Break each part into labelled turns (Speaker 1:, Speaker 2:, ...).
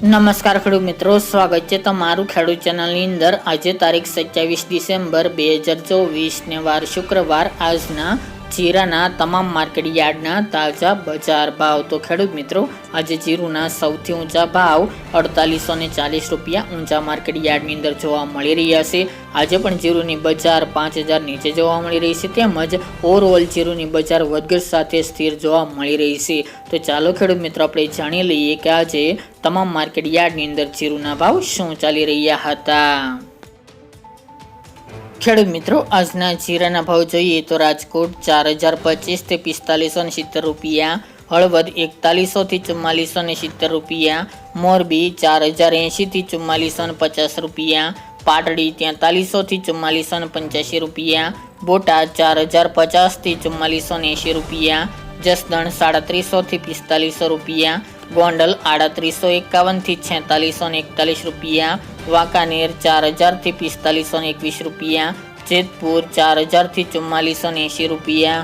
Speaker 1: નમસ્કાર ખેડૂત મિત્રો, સ્વાગત છે તમારું ખેડૂત ચેનલની અંદર. આજે તારીખ સત્યાવીસ ડિસેમ્બર બે હજાર ચોવીસને વાર શુક્રવાર. આજના જીરાના તમામ માર્કેટ યાર્ડના તાજા બજાર ભાવ. તો ખેડૂત મિત્રો, આજે જીરુના સૌથી ઊંચા ભાવ અડતાલીસો ને ચાલીસ રૂપિયા ઊંચા માર્કેટ યાર્ડની અંદર જોવા મળી રહ્યા છે. આજે પણ જીરુની બજાર પાંચ હજાર નીચે જોવા મળી રહી છે, તેમજ ઓવરઓલ જીરુની બજાર વધઘટ સાથે સ્થિર જોવા મળી રહી છે. તો ચાલો ખેડૂત મિત્રો, આપણે જાણી લઈએ કે આજે તમામ માર્કેટ યાર્ડની અંદર જીરુના ભાવ શું ચાલી રહ્યા હતા. ખેડૂત મિત્રો, આજના જીરાના ભાવ જોઈએ તો રાજકોટ ચાર હજાર પચીસથી પિસ્તાલીસો ને સિત્તેર રૂપિયા, હળવદ એકતાલીસો થી ચુમ્માલીસો ને સિત્તેર રૂપિયા, મોરબી ચાર હજાર એંશી થી ચુમ્માલીસો ને પચાસ રૂપિયા, પાટડી તેતાલીસો થી ચુમ્માલીસો ને પંચ્યાસી રૂપિયા, બોટાદ ચાર હજાર પચાસથી ચુમ્માલીસો ને એંશી રૂપિયા, જસદણ સાડત્રીસો થી પિસ્તાલીસો રૂપિયા ગોંડલ આડત્રીસો એકાવનથી છેતાલીસો ને એકતાલીસ રૂપિયા વાંકાનેર ચાર હજારથી પિસ્તાલીસો ને એકવીસ રૂપિયા જેતપુર ચાર હજારથી ચુમ્માલીસો ને એંશી રૂપિયા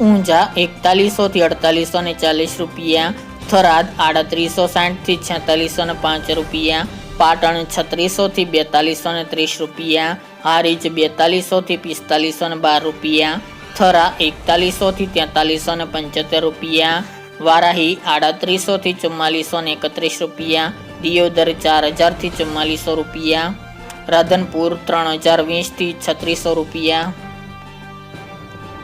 Speaker 1: ઊંઝા એકતાલીસો થી અડતાલીસો ને ચાલીસ રૂપિયા થરાદ આડત્રીસો સાઠથી છેતાલીસો ને પાંચ રૂપિયા પાટણ છત્રીસો થી બેતાલીસો ને ત્રીસ રૂપિયા હારીજ બેતાલીસો થી પિસ્તાલીસો ને બાર રૂપિયા થરા એકતાલીસો થી તેતાલીસો ને પંચોતેર રૂપિયા વારાહી આડત્રીસો થી ચુમ્માલીસો ને એકત્રીસ રૂપિયા, દિયોદર ચાર હજારથી ચુમ્માલીસો રૂપિયા, રાધનપુર ત્રણ હજાર વીસથી છત્રીસો રૂપિયા,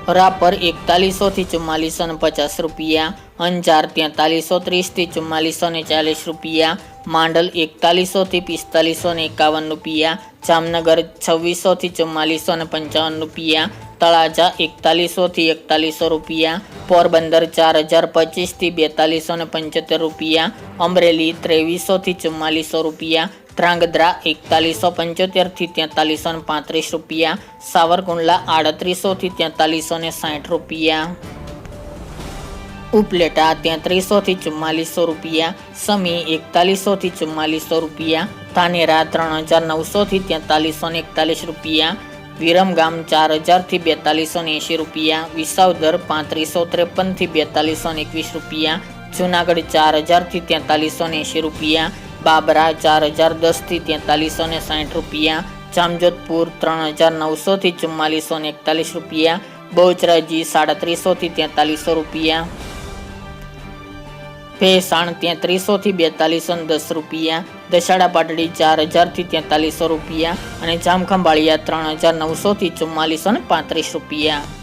Speaker 1: રાપર એકતાલીસો થી ચુમ્માલીસો ને પચાસ રૂપિયા, અંજાર તેતાલીસો ત્રીસથી ચુમ્માલીસો ને ચાલીસ રૂપિયા, માંડલ એકતાલીસો થી પિસ્તાલીસો ને એકાવન રૂપિયા, જામનગર છવ્વીસો થી ચુમ્માલીસો ને પંચાવન રૂપિયા તળાજા એકતાલીસો થી એકતાલીસો રૂપિયા, પોરબંદર ચાર હજાર પચીસથી બેતાલીસો ને પંચોતેર રૂપિયા, અમરેલી ત્રેવીસો થી ચુમ્માલીસો રૂપિયા, ધ્રાંગધ્રા એકતાલીસો પંચોતેરથી તેતાલીસો ને પાંત્રીસ રૂપિયા, સાવરકુંડલા આડત્રીસો થી તેતાલીસો ને સાઠ રૂપિયા. ઉપલેટા તેત્રીસો થી ચુમ્માલીસો રૂપિયા, સમી એકતાલીસો થી ચુમ્માલીસો રૂપિયા, ધાનેરા ત્રણ હજાર નવસો થી તેતાલીસો ને એકતાલીસ રૂપિયા વિરમગામ ચાર હજારથી બેતાલીસો ને એંશી રૂપિયા વિસાવદર પાંત્રીસો ત્રેપનથી બેતાલીસો એકવીસ રૂપિયા, જુનાગઢ ચાર હજારથી તેતાલીસો એંશી રૂપિયા, બાબરા ચાર હજાર દસથી તેતાલીસો ને સાઠ રૂપિયા, જામજોધપુર ત્રણ હજાર નવસોથી ચુમ્માલીસો એકતાલીસ રૂપિયા, બહુચરાજી સાડત્રીસોથી તેતાલીસો રૂપિયા. ભેસાણ તેત્રીસો થી બેતાલીસો દસ રૂપિયા દશાડા પાટડી ચાર હજારથી તેતાલીસો રૂપિયા અને જામખંભાળિયા ત્રણ હજાર નવસો થી ચુમ્માલીસો પાંત્રીસ રૂપિયા.